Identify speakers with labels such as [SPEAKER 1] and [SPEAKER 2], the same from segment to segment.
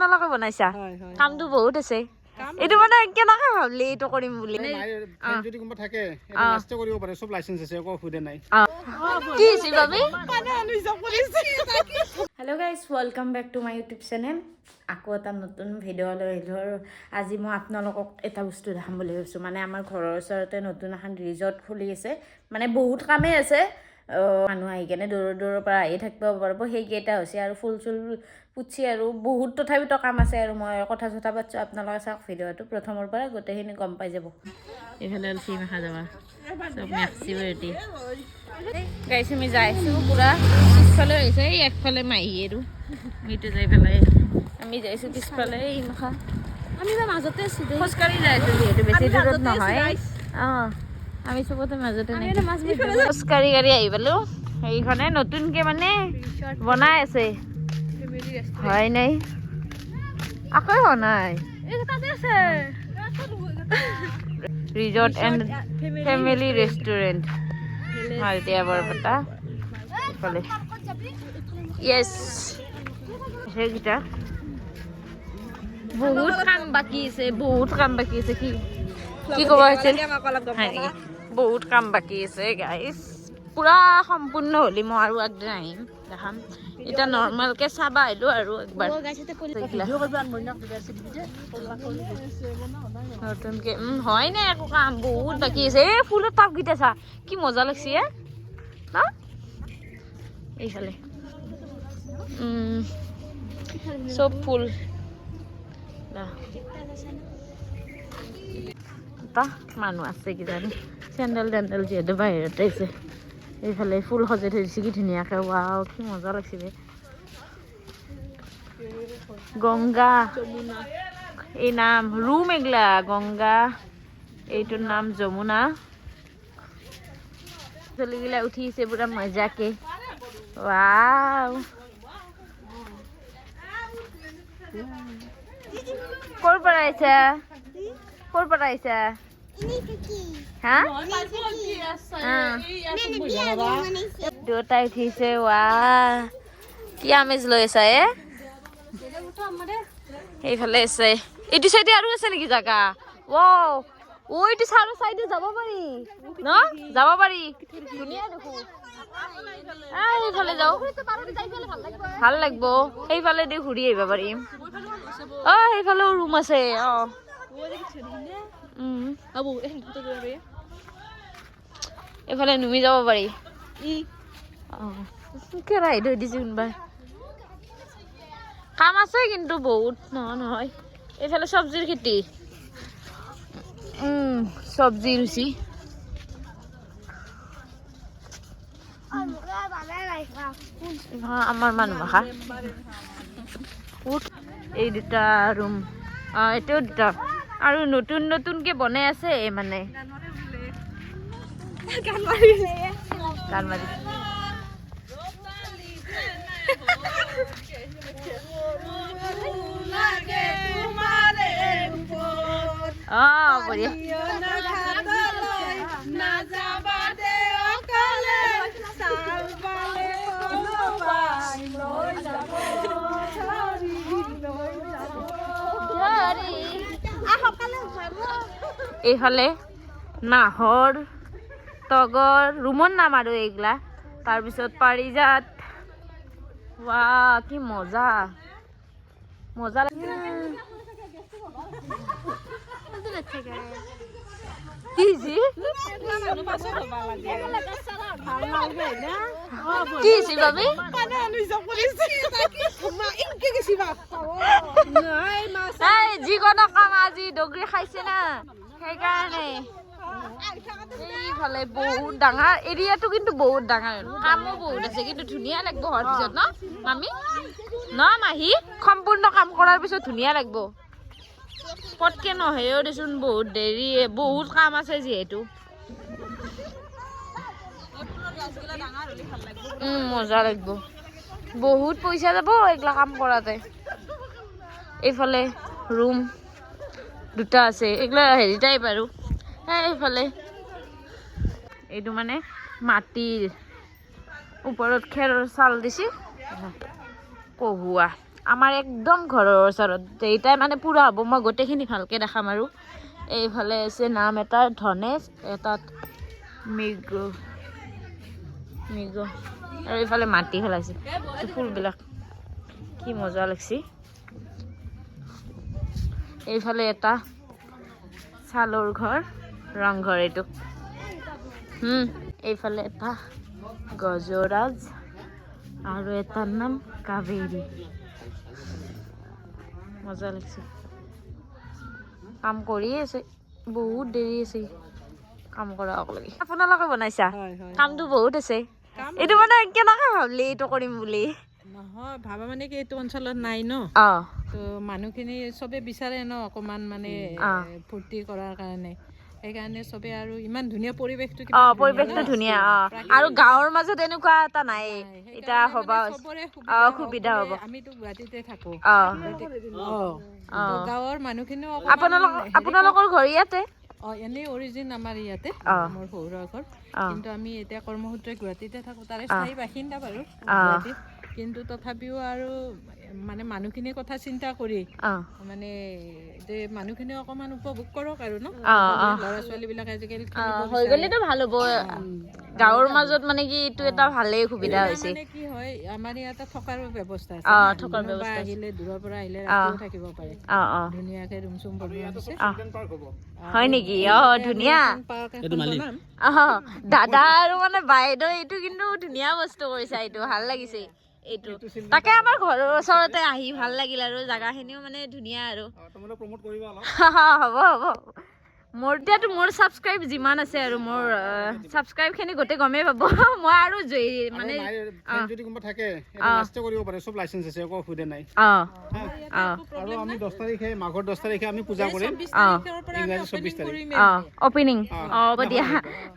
[SPEAKER 1] আপোনালোকে বনাইছা? কামটো বহুত আছে। এইটো মানে কেনেকে ভাবলি এইটো কৰিম বুলি।
[SPEAKER 2] যদি কোনোবা থাকে লাষ্টে কৰিব পাৰে চব লাইচেঞ্চ আছে একো অসুবিধা নাই।
[SPEAKER 1] কি হৈছে ভাবি
[SPEAKER 3] মানে অনুযায়ী কৰিছে
[SPEAKER 1] hello' guys welcome back to my YouTube channel আকৌ এটা নতুন ভিডিঅ' লৈ আহিলোঁ আৰু আজি মই আপোনালোকক এটা বস্তু দেখাম বুলি ভাবিছোঁ। মানে আমাৰ ঘৰৰ ওচৰতে নতুন এখন ৰিজৰ্ট খুলি আছে। মানে বহুত কামেই আছে। মানুহ আহি কেনে দূৰৰ দূৰৰ পৰা আহি থাকিব পাৰিব। সেইকেইটা হৈছে আৰু ফুল চুল পুচি আৰু বহুত তথাপিতো কাম আছে আৰু মই কথা চথা পাতিছোঁ আপোনালোকে চাওক ভিডিঅ'টো প্ৰথমৰ পৰা গোটেইখিনি গম পাই যাব। এইফালে ফিল্ম দেখা যাবা। চব মেক্সি ৰেডি গাইছ আমি যাই আছোঁ পূৰা পিছফালে এই একফালে মাহী আৰু মিটো যাই পেলাই আমি যাইছোঁ পিছফালে এই মখা।
[SPEAKER 3] আমি মাজতে
[SPEAKER 1] খোজকাঢ়ি যাই আছোঁ যিহেতু বেছি দূৰত নহয়। অঁ। আমি চবতে মাজতে নাই। খোজকাঢ়ি গাড়ী আহি পালোঁ। সেইখনে নতুনকৈ মানে বনাই আছে। হয় নাই। আকৌ হোৱা নাই resort and family restaurant Maltiya Barpeta. এইফালে। য়েছ সেইকেইটা। বহুত কাম বাকী আছে বহুত কাম বাকী আছে কি? কি ক'ব হৈছিল বহুত কাম বাকী আছে গাইজ পূৰা সম্পূৰ্ণ হ'লি মই আৰু আগদিনা আহিম। দেখাম। এতিয়া নৰ্মেলকৈ চাব আহিলোঁ আৰু একবাৰ। নতুনকে হয় নে একো কাম? বহুত বাকী আছে। এই ফুলৰ টাবকেইটা চা। কি মজা লাগছে এ। এইফালে। চব ফুল। দা। এটা মানুহ আছে কিজানি। চেণ্ডেল টেণ্ডেল যিহেতু বাহিৰতে আছে। এইফালে ফুল সজাই থৈ দিছে কি ধুনীয়াকৈ। ৱাও কি মজা লাগছে বে। গংগা এই নাম ৰুম এগলা গংগা এইটোৰ নাম যমুনা। চলিগিলা উঠিছে পুৰা মজাকে। ৱাও ক'ৰ পৰা আহিছা ক'ৰ পৰা আহিছা? হা? দুটাই উঠিছে ৱা। কি আমেজ লৈ আছা এ? সেইফালে আছে। এইটো চাইডে আৰু আছে নেকি জাগা? ও ও এইটো চাৰু চাইডে যাব পাৰি। ন? যাব পাৰি। ধুনীয়া দেখোন। আহ, সেইফালে যাওঁ। ভালো লাগব। সেইফালে দি ঘূৰি আহিব পাৰিম। অ সেইফালেও ৰুম আছে অ। এইফালে নুমি যাব পাৰি। কেৰাহী থৈ দিছে কোনোবাই। কাম আছে কিন্তু বহুত নহয় নহয়। এইফালে চব্জিৰ খেতি। চব্জি ৰুচি। আমাৰ মানুহ ভাষা এই দুটা ৰুম অ এইটোও দুটা। আৰু নতুন নতুনকে বনাই আছে মানে। অ বঢ়িয়া। এইফালে নাহৰ তগৰ ৰুমৰ নাম আৰু এইগিলা। তাৰপিছত পাৰিজাত। ৱা কি মজা। মজা লাগে। কি হৈছে? কি হৈছে বাবি
[SPEAKER 3] মানে অনুযায়ী কৰিছে মা ইনকে গেছি বা নাই মাছ
[SPEAKER 1] এই যিকোনো কাম আজি দগৰি খাইছে না। সেইকাৰণে। এইফালে বহুত ডাঙৰ এৰিয়াটো কিন্তু বহুত ডাঙৰ। কামো বহুত আছে কিন্তু ধুনীয়া লাগিব হোৱাৰ পিছত ন মামী? ন মাহী? সম্পূৰ্ণ কাম কৰাৰ পিছত ধুনীয়া লাগিব। পটকে নহয়ও দেচোন বহুত দেৰি বহুত কাম আছে যিহেতু। মজা লাগিব। বহুত পইচা যাব এইগিলা কাম কৰাতে। এইফালে ৰুম। দুটা আছে এইগিলা হেৰি টাইপ আৰু। এইফালে। এইটো মানে মাটিৰ ওপৰত খেৰৰ চাল দিছে। কহুৱা আমাৰ একদম ঘৰৰ ওচৰত। এইটাই মানে পূৰা হ'ব মই গোটেইখিনি ভালকৈ দেখাম আৰু। এইফালে আছে নাম এটা ধনেশ এটাত মৃগ মৃগ। আৰু এইফালে মাটি পেলাইছে। এই ফুলবিলাক কি মজা লাগছে। এইফালে এটা ছালৰ ঘৰ ৰংঘৰ এইটো। এইফালে এটা গজৰাজ আৰু এটাৰ নাম কাবেৰী। মজা লাগিছে। কাম কৰিয়ে আছে বহুত দেৰি আছে কাম কৰা আপোনালোকে বনাইছা? কামটো বহুত আছে। এইটো মানে কেনেকে ভাবলি এইটো কৰিম বুলি।
[SPEAKER 3] নহয় ভাবা মানে কি এইটো অঞ্চলত নাই ন?
[SPEAKER 1] অ।
[SPEAKER 3] তো মানুহখিনি চবে বিচাৰে ন অকমান মানে ফূৰ্তি কৰাৰ কাৰণে। সেইকাৰণে চবে আৰু ইমান ধুনীয়া পৰিৱেশটো
[SPEAKER 1] অ পৰিৱেশটো? ধুনীয়া অ। আৰু গাঁৱৰ মাজত এনেকুৱা এটা নাই। এতিয়া
[SPEAKER 3] চবৰে
[SPEAKER 1] অ সুবিধা হ'ব।
[SPEAKER 3] আমিতো গুৱাহাটীতে থাকো। গাঁৱৰ মানুহখিনিও অকমান
[SPEAKER 1] আপোনালোকৰ ঘৰ ইয়াতে?
[SPEAKER 3] অ এনেই অৰিজিন আমাৰ ইয়াতে
[SPEAKER 1] অ।
[SPEAKER 3] মোৰ শহুৰৰ ঘৰ। কিন্তু আমি এতিয়া কৰ্মসূত্ৰে গুৱাহাটীতে থাকো। তাৰে। স্থায়ী বাসিন্দা বাৰু। গুৱাহাটীত। কিন্তু তথাপিও আৰু মানে মানুহখিনিৰ কথা চিন্তা কৰি মানে যে মানুহখিনি অকমান উপভোগ কৰক আৰু ন। ল'ৰা ছোৱালী বিলাকে আজিকালি
[SPEAKER 1] হৈ। গ'লেতো ভাল হ'ব। গাঁৱৰ মাজত মানে কি এইটো এটা ভালেই সুবিধা হৈছে।
[SPEAKER 3] মানে কি হয় আমাৰ ইয়াতে থকাৰ ব্যৱস্থা আছে।
[SPEAKER 1] থকাৰ ব্যৱস্থা আছে।
[SPEAKER 3] আহিলে দূৰৰ পৰা আহিলে ৰাতিও থাকিব পাৰে।
[SPEAKER 1] অ অ।
[SPEAKER 3] ধুনীয়াকে ৰুম চুম বনোৱা
[SPEAKER 2] হ'ব।
[SPEAKER 1] হয় নেকি? অ ধুনীয়া। দাদা আৰু মানে বাইদেউ এইটো কিন্তু ধুনীয়া বস্তু কৰিছা এইটো ভাল লাগিছে। এইটো। তাকে আমাৰ ঘৰৰ ওচৰতে আহি ভাল লাগিল আৰু জাগাখিনিও মানে ধুনীয়া আৰু। হ'ব হ'ব। মোৰ এতিয়াতো মোৰ ছাবস্ক্ৰাইব যিমান আছে আৰু মোৰ ছাবস্ক্ৰাইবখিনি গোটেই গমেই পাব। মই আৰু মানে
[SPEAKER 2] মানে ফ্ৰেণ্ড যদি কোনোবা থাকে লাষ্টে কৰিব পাৰে চব লাইচেঞ্চ আছে একো অসুবিধা নাই।
[SPEAKER 1] অঁ
[SPEAKER 2] হা।
[SPEAKER 1] অঁ
[SPEAKER 2] আৰু আমি দহ তাৰিখে মাঘৰ দহ তাৰিখে আমি পূজা কৰিম।
[SPEAKER 3] চৌবিশ
[SPEAKER 1] অ।
[SPEAKER 3] তাৰিখৰ পৰা আমি
[SPEAKER 2] ইংৰাজী চৌবিশ
[SPEAKER 3] opening
[SPEAKER 2] তাৰিখ।
[SPEAKER 3] কৰিমেই
[SPEAKER 1] অঁ
[SPEAKER 3] মানে।
[SPEAKER 1] অপেনিং অঁ হ'ব দিয়া।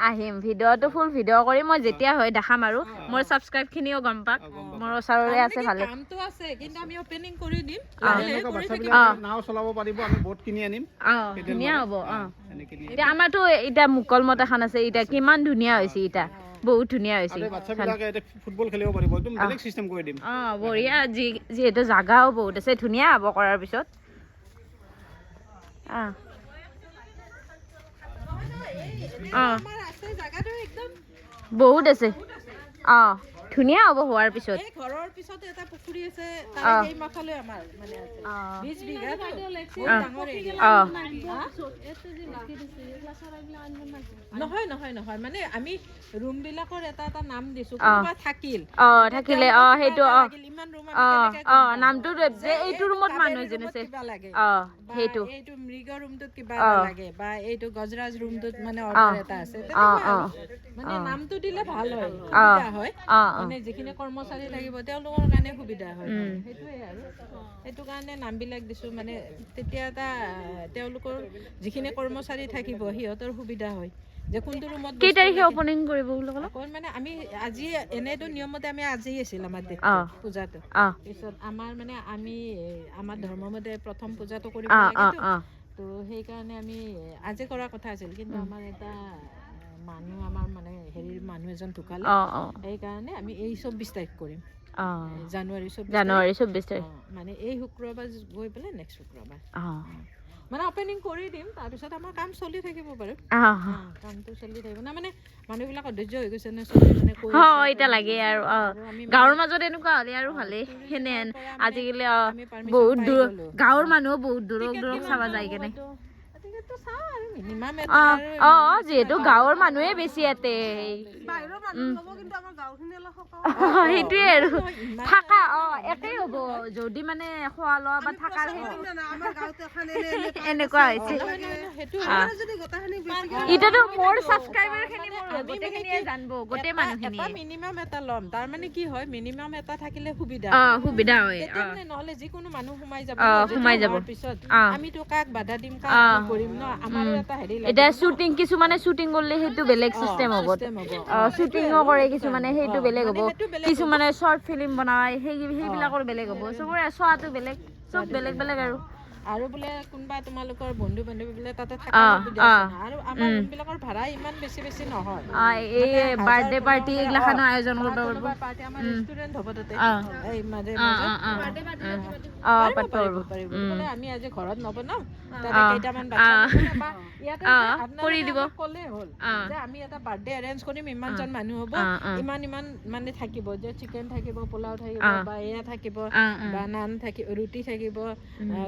[SPEAKER 1] আহিম। ভিডিঅ'টো ফুল ভিডিঅ' কৰি মই যেতিয়া হয় দেখাম আৰু। মোৰ ছাবস্ক্ৰাইবখিনিও গম পাওক মোৰ ওচৰৰে আছে ভালে।
[SPEAKER 3] কি কামটো আছে কিন্তু আমি অপেনিং কৰি দিম।
[SPEAKER 1] অ।
[SPEAKER 3] লাহে লাহে
[SPEAKER 2] এনেকুৱা
[SPEAKER 3] কৰি থাকিম।
[SPEAKER 2] বাচ্ছাবিলাকে নাও চলাব পাৰিব আমি বহুত কিনি আনিম।
[SPEAKER 1] অঁ ধুনীয়া হ'ব অঁ এতিয়া আমাৰতো এতিয়া মুকলমত এখন আছে এতিয়া কিমান ধুনীয়া হৈছে এতিয়া বহুত ধুনীয়া হৈছে। অঁ। বঢ়িয়া যি যিহেতু জাগাও বহুত আছে ধুনীয়া হ'ব কৰাৰ পিছত। অঁ। অঁ। বহুত আছে। অঁ। ধুনীয়া হ'ব হোৱাৰ পিছত।
[SPEAKER 3] এই ঘৰৰ পিছতে এটা পুখুৰী আছে সেই মাফালে আমাৰ মানে বিশ নহয় নহয় নহয় মানে আমি ৰুম বিলাকৰ এটা এটা নাম দিছো। কোনোবা থাকিল।
[SPEAKER 1] অঁ থাকিলে অঁ সেইটো অঁ।
[SPEAKER 3] ইমান ৰুম
[SPEAKER 1] অঁ নামটো যে এইটো ৰুমত মানুহ এজন আছে। অঁ সেইটো।
[SPEAKER 3] এইটো মৃগ ৰুমটোত কিবা লাগে বা এইটো গজৰাজ ৰুমটোত মানে অৰ্ডাৰ এটা আছে। মানে নামটো দিলে ভাল হয়
[SPEAKER 1] অ।
[SPEAKER 3] সুবিধা হয়।
[SPEAKER 1] অঁ অঁ।
[SPEAKER 3] মানে যিখিনি কৰ্মচাৰী থাকিব তেওঁলোকৰ কাৰণে সুবিধা হয়। সেইটোৱে আৰু। সেইটো কাৰণে নামবিলাক দিছোঁ মানে তেতিয়া এটা তেওঁলোকৰ যিখিনি কৰ্মচাৰী থাকিব সিহঁতৰ সুবিধা হয়। যে কোনটো ৰুমত
[SPEAKER 1] কেই তাৰিখে। অপেনিং কৰিব বুলি ক'লে?
[SPEAKER 3] মানে আমি আজি এনেতো নিয়মতে আমি আজি আছিল আমাৰ
[SPEAKER 1] অ।
[SPEAKER 3] পূজাটো। পিছত আমাৰ মানে আমি আমাৰ ধৰ্মমতে প্ৰথম পূজাটো কৰিব লাগেতো তো। সেইকাৰণে আমি আজি কৰাৰ কথা আছিল। কিন্তু আমাৰ এটা মানুহ আমাৰ মানে হেৰিৰ মানুহ এজন ঢুকালে। সেইকাৰণে আমি এই চৌব্বিছ তাৰিখ কৰিম। জানুৱাৰী চৌব্বিছ
[SPEAKER 1] জানুৱাৰী চৌব্বিছ তাৰিখ।
[SPEAKER 3] মানে এই শুক্ৰবাৰ গৈ পেলাই নেক্সট শুক্ৰবাৰ। মানে অপেনিং কৰি দিম তাৰপিছত আমাৰ কাম চলি থাকিব বাৰু। কামটো চলি থাকিব। না মানে মানুহবিলাক অধৈৰ্য হৈ গৈছে নে মানে
[SPEAKER 1] এতিয়া লাগে আৰু গাঁৱৰ মাজত এনেকুৱা হ'লে আৰু ভালেই। সেনে আজিকালি বহুত দূৰ। গাঁৱৰ মানুহো বহুত দূৰত দূৰত চাব যায় কেনে
[SPEAKER 3] টিকেটটো চাওঁ আৰু মিনিমাম
[SPEAKER 1] অঁ অঁ যিহেতু গাঁৱৰ মানুহে বেছি ইয়াতে। সেইটোৱে আৰু। থাকা অঁ একেই হ'ব। যদি মানে খোৱা লোৱা বা থাকাৰ
[SPEAKER 3] এখন
[SPEAKER 1] এনেকুৱা হৈছে। এতিয়াতো মোৰ ছাবস্ক্ৰাইবাৰ খিনি গোটেইখিনিয়ে জানিব গোটেই মানুহখিনিয়ে।
[SPEAKER 3] এটা মিনিমাম এটা ল'ম তাৰ মানে কি হয় মিনিমাম এটা থাকিলে সুবিধা
[SPEAKER 1] অঁ সুবিধা হয়
[SPEAKER 3] নহলে যিকোনো মানুহ সোমাই যাব।
[SPEAKER 1] সোমাই যাব।
[SPEAKER 3] পিছত। আমিতো কাক বাধা দিম কাক কৰিম ন?
[SPEAKER 1] এতিয়া। শ্বুটিং কিছুমানে শ্বুটিং কৰিলে সেইটো বেলেগ চিষ্টেম হ'ব। শ্বুটিঙো কৰে কিছুমানে সেইটো বেলেগ হ'ব। কিছুমানে শ্বৰ্ট ফিল্ম বনায় সেই সেইবিলাকৰ বেলেগ হ'ব। চবৰে চোৱাটো বেলেগ চব বেলেগ। বেলেগ আৰু।
[SPEAKER 3] আৰু বোলে কোনোবা তোমালোকৰ বন্ধু বান্ধৱী বোলে তাতে থকা। আৰু আমাৰ ৰুমবিলাকৰ ভাড়া ইমান বেছি বেছি নহয়
[SPEAKER 1] এই বাৰ্থডে পাৰ্টি এইগিলাখানো আয়োজন কৰিব পাৰিব
[SPEAKER 3] কোনোবা পাৰ্টি আমাৰ ৰেষ্টুৰেণ্ট হ'ব তাতে
[SPEAKER 1] অ।
[SPEAKER 3] এই মাজে
[SPEAKER 1] অ
[SPEAKER 3] মাজে
[SPEAKER 1] অ অ অ
[SPEAKER 3] পাৰিব,
[SPEAKER 1] পাতিব
[SPEAKER 3] পাৰিব,
[SPEAKER 1] পাৰিব
[SPEAKER 3] পাৰিব। বোলে আমি আজি ঘৰত নবনাও তাতে
[SPEAKER 1] অ,
[SPEAKER 3] কেইটামান
[SPEAKER 1] অ।
[SPEAKER 3] বাচ্চা নিবলৈ বা ইয়াতে
[SPEAKER 1] অ,
[SPEAKER 3] যে
[SPEAKER 1] কৰি
[SPEAKER 3] আপোনালোকে
[SPEAKER 1] দিব।
[SPEAKER 3] আমাক ক'লেই হ'ল
[SPEAKER 1] অ।
[SPEAKER 3] যে আমি এটা বাৰ্থডে এৰেঞ্জ কৰিম ইমানজন মানুহ হ'ব
[SPEAKER 1] অ, অ।
[SPEAKER 3] ইমান ইমান মানে থাকিব যে চিকেন থাকিব পোলাও থাকিব
[SPEAKER 1] অ।
[SPEAKER 3] বা এয়া থাকিব
[SPEAKER 1] অ, অ।
[SPEAKER 3] বা নান থাকিব ৰুটি থাকিব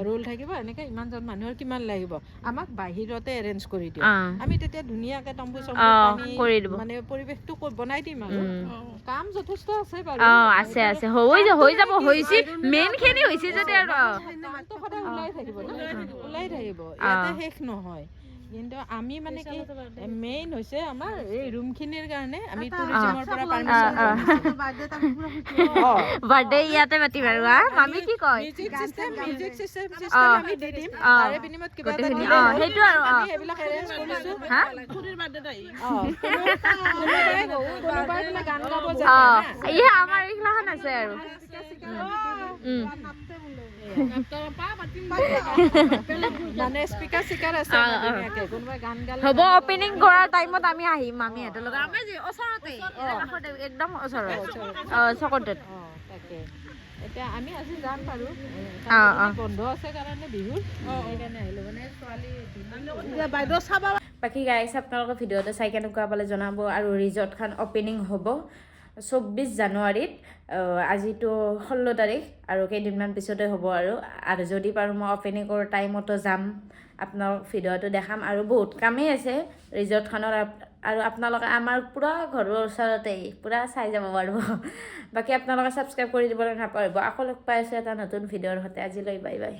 [SPEAKER 3] ৰোল থাকিব এনেকে ইমানজন মানুহৰ কিমান লাগিব? আমাক বাহিৰতে এৰেঞ্জ কৰি
[SPEAKER 1] অ।
[SPEAKER 3] আমি তেতিয়া ধুনীয়াকে তম্বু চম্বু। মানে পৰিৱেশটো বনাই দিম আৰু। কাম যথেষ্ট আছে বাৰু।
[SPEAKER 1] আছে আছে। হৈ যাব হৈ যাব হৈছে। মেইন খিনি হৈছে যদি আৰু।
[SPEAKER 3] ওলাই থাকিব ওলাই থাকিব। ইয়াতে শেষ নহয়। কিন্তু আমি মানে কি মেইন হৈছে আমাৰ এই ৰুম খিনিৰ কাৰণে। আমি টুৰিজিমৰ পৰা পাৰ্মিশ্যন
[SPEAKER 1] বাৰ্থডে ইয়াতে পাতিম আৰু হা? মামি কি কয়?
[SPEAKER 3] Music system music system system আমি দি দিম।
[SPEAKER 1] অ।
[SPEAKER 3] তাৰে বিনিময়ত কিবা এটা দিলে
[SPEAKER 1] অ। সেইটো আৰু অ।
[SPEAKER 3] আমি সেইবিলাক এৰেঞ্জ কৰিছো
[SPEAKER 1] হা?
[SPEAKER 3] অ। কোনোবাই কোনোবাই বোলে গান গাব
[SPEAKER 1] অ।
[SPEAKER 3] জানে না।
[SPEAKER 1] ইয়ে আমাৰ এইগিলাখান আছে আৰু। উম। হ'ব অপেনিং কৰাৰ টাইমত আমি আহিম লগত ওচৰতে একদম ওচৰত।
[SPEAKER 3] এতিয়া আমি আজি যাম বাৰু।
[SPEAKER 1] অ, অ।
[SPEAKER 3] বন্ধ আছে কাৰণে বিহুৰ সেইকাৰণে আহিলো মানে ছোৱালী
[SPEAKER 1] বাকী গাইছ আপোনালোকৰ ভিডিঅ'টো চাই কেনেকুৱা পালে জনাব আৰু ৰিজৰ্টখন অপেনিং হ'ব। চৌব্বিছ জানুৱাৰীত আজিতো ষোল্ল তাৰিখ আৰু কেইদিনমান পিছতে হ'ব আৰু। আৰু যদি পাৰোঁ মই অপেনিং কৰাৰ টাইমতো যাম আপোনালোক ভিডিঅ'টো দেখাম আৰু বহুত কামেই আছে ৰিজৰ্টখনৰ আৰু আপোনালোকে আমাৰ পূৰা ঘৰৰ ওচৰতেই পূৰা চাই যাব পাৰিব বাকী আপোনালোকে ছাবস্ক্ৰাইব কৰি দিবলৈ নাপাহৰিব। আকৌ লগ পাই আছোঁ এটা নতুন ভিডিঅ'ৰ সৈতে। আজিলৈ বাই বাই